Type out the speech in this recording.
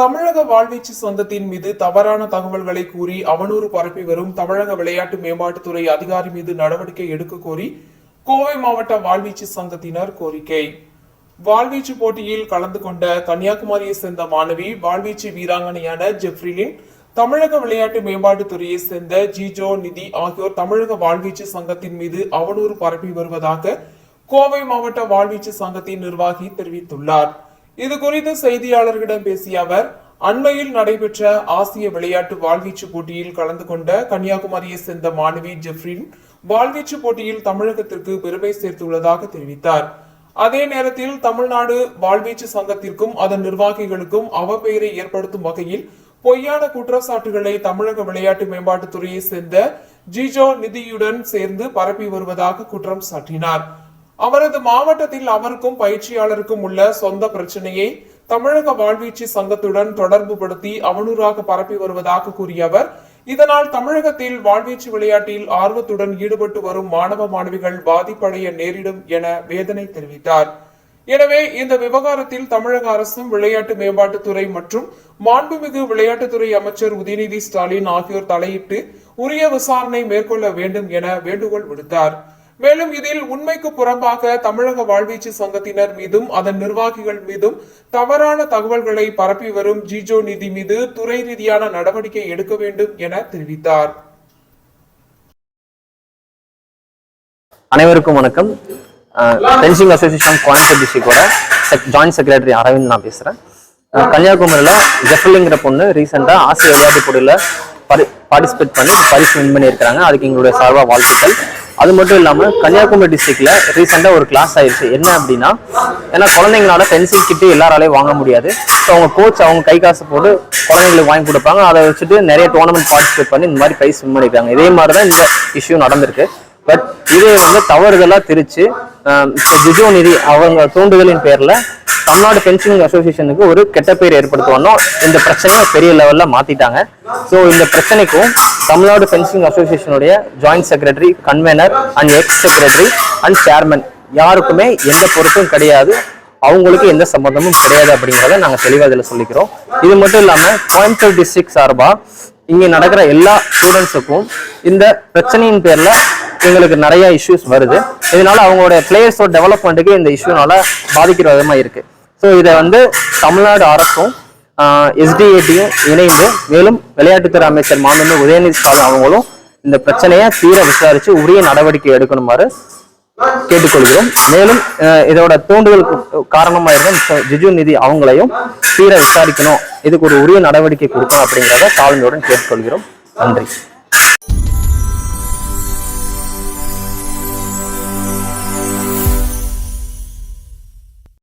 தமிழக வாழ்வீச்சு சங்கத்தின் மீது தவறான தகவல்களை கூறி அவனூறு பரப்பி வரும் தமிழக விளையாட்டு மேம்பாட்டுத்துறை அதிகாரி மீது நடவடிக்கை எடுக்க கோரி கோவை மாவட்ட வாழ்வீச்சு சங்கத்தினர் கோரிக்கை. வாழ்வீச்சு போட்டியில் கலந்து கொண்ட கன்னியாகுமரியை சேர்ந்த மாணவி வாழ்வீச்சு வீராங்கனையான ஜெஃப்ரிலின் தமிழக விளையாட்டு மேம்பாட்டுத்துறையை சேர்ந்த ஜிஜோ நிதி ஆகியோர் தமிழக வாழ்வீச்சு சங்கத்தின் மீது அவனூறு பரப்பி வருவதாக கோவை மாவட்ட வாழ்வீச்சு சங்கத்தின் நிர்வாகி தெரிவித்துள்ளார். இது குறித்து செய்தியாளர்களிடம் பேசிய அவர் அண்மையில் நடைபெற்ற ஆசிய விளையாட்டு வாழ்வீச்சு போட்டியில் கலந்து கொண்ட கன்னியாகுமரியை சேர்ந்த மாணவி ஜெஃப்ரின் வாழ்வீச்சு போட்டியில் தமிழகத்திற்கு பெருமை சேர்த்துள்ளதாக தெரிவித்தார். அதே நேரத்தில் தமிழ்நாடு வாழ்வீச்சு சங்கத்திற்கும் அதன் நிர்வாகிகளுக்கும் அவப்பெயரை ஏற்படுத்தும் வகையில் பொய்யான குற்றச்சாட்டுகளை தமிழக விளையாட்டு மேம்பாட்டுத்துறையை சேர்ந்த ஜிஜோ நிதியுடன் சேர்ந்து பரப்பி வருவதாக குற்றம் சாட்டினார். அவரது மாவட்டத்தில் அவருக்கும் பயிற்சியாளருக்கும் உள்ள சொந்த பிரச்சனையை தமிழக வாழ்வீச்சு சங்கத்துடன் தொடர்பு படுத்தி அவனூறாக பரப்பி வருவதாக கூறிய அவர் இதனால் தமிழகத்தில் வாழ்வீச்சு விளையாட்டில் ஆர்வத்துடன் ஈடுபட்டு வரும் மாணவ மாணவிகள் பாதிப்படைய நேரிடும் என வேதனை தெரிவித்தார். எனவே இந்த விவகாரத்தில் தமிழக அரசும் விளையாட்டு மேம்பாட்டுத்துறை மற்றும் மாண்புமிகு விளையாட்டுத்துறை அமைச்சர் உதயநிதி ஸ்டாலின் ஆகியோர் தலையிட்டு உரிய விசாரணை மேற்கொள்ள வேண்டும் என வேண்டுகோள் விடுத்தார். மேலும் இதில் உண்மைக்கு புறம்பாக தமிழக வாழ்வீச்சு சங்கத்தினர் மீதும் அதன் நிர்வாகிகள் மீதும் தவறான தகவல்களை பரப்பி வரும் ஜிஜோ நிதி மீது துறை ரீதியான நடவடிக்கை எடுக்க வேண்டும் என தெரிவித்தார். அனைவருக்கும் வணக்கம். ஃபென்சிங் அசோசியேஷன் கோயம்புத்தூர் டிஸ்ட்ரிக்டோட ஜாயிண்ட் செக்ரட்டரி அரவிந்த் நான் பேசுகிறேன் கன்னியாகுமரியில் ஜெஃபலிங்கிற பொண்ணு ரீசெண்டாக ஆசிய விளையாட்டு போட்டியில் பார்ட்டிசிபேட் பண்ணி பரிசு வின் பண்ணியிருக்கிறாங்க. அதுக்கு எங்களுடைய சார்பாக வாழ்த்துக்கள். அது மட்டும் இல்லாமல் கன்னியாகுமரி டிஸ்ட்ரிக்ட்ல ரீசெண்டாக ஒரு கிளாஸ் ஆயிடுச்சு என்ன அப்படின்னா ஏன்னா குழந்தைங்களால பென்சில் கிட்டு எல்லாராலையும் வாங்க முடியாது. ஸோ அவங்க கோச் அவங்க கை காசு போட்டு குழந்தைங்களுக்கு வாங்கி கொடுப்பாங்க. அதை வச்சுட்டு நிறைய டோர்னமெண்ட் பார்ட்டிசிபேட் பண்ணி இந்த மாதிரி ப்ரைஸ் வின் பண்ணியிருக்காங்க. இதே மாதிரி தான் இந்த இஷ்யூ நடந்திருக்கு. பட் இதே வந்து தவறுதலாக திரிச்சு ஜிஜோ நிதி அவங்க தூண்டுதலின் பேரில் தமிழ்நாடு ஃபென்சிங் அசோசியேஷனுக்கு ஒரு கெட்ட பேர் ஏற்படுத்துவோம் இந்த பிரச்சனையை பெரிய லெவலில் மாத்திட்டாங்க. ஸோ இந்த பிரச்சனைக்கும் Tamil Nadu fencing அசோசியேஷனுடைய joint secretary convener and ex secretary and chairman யாருக்குமே எந்த பொறுப்பும் கிடையாது. அவங்களுக்கு எந்த சம்மந்தமும் கிடையாது அப்படிங்கிறத நாங்கள் தெளிவாக இதில் சொல்லிக்கிறோம். இது மட்டும் இல்லாமல் கோயம்புத்தூர் டிஸ்ட்ரிக்ட் சார்பாக இங்கே நடக்கிற எல்லா ஸ்டூடெண்ட்ஸுக்கும் இந்த பிரச்சனையின் பேரில் எங்களுக்கு நிறைய இஷ்யூஸ் வருது. இதனால அவங்களோட பிளேயர்ஸோட டெவலப்மெண்ட்டுக்கு இந்த இஷ்யூனால பாதிக்கிற விதமாக இருக்குது ஸோ இதை வந்து தமிழ்நாடு அரசும் எஸ்டிஏடியும் இணைந்து மேலும் விளையாட்டுத்துறை அமைச்சர் மாண்புமிகு உதயநிதி ஸ்டாலின் அவங்களும் இந்த பிரச்சனையை தீர விசாரித்து உரிய நடவடிக்கை எடுக்கணுமாறு கேட்டுக்கொள்கிறோம். மேலும் இதோட தூண்டுதல் காரணமாக இருந்த ஜிஜு நிதி அவங்களையும் தீர விசாரிக்கணும். இதுக்கு ஒரு உரிய நடவடிக்கை கொடுக்கணும் அப்படிங்கிறத தாழ்மையுடன் கேட்டுக்கொள்கிறோம். நன்றி.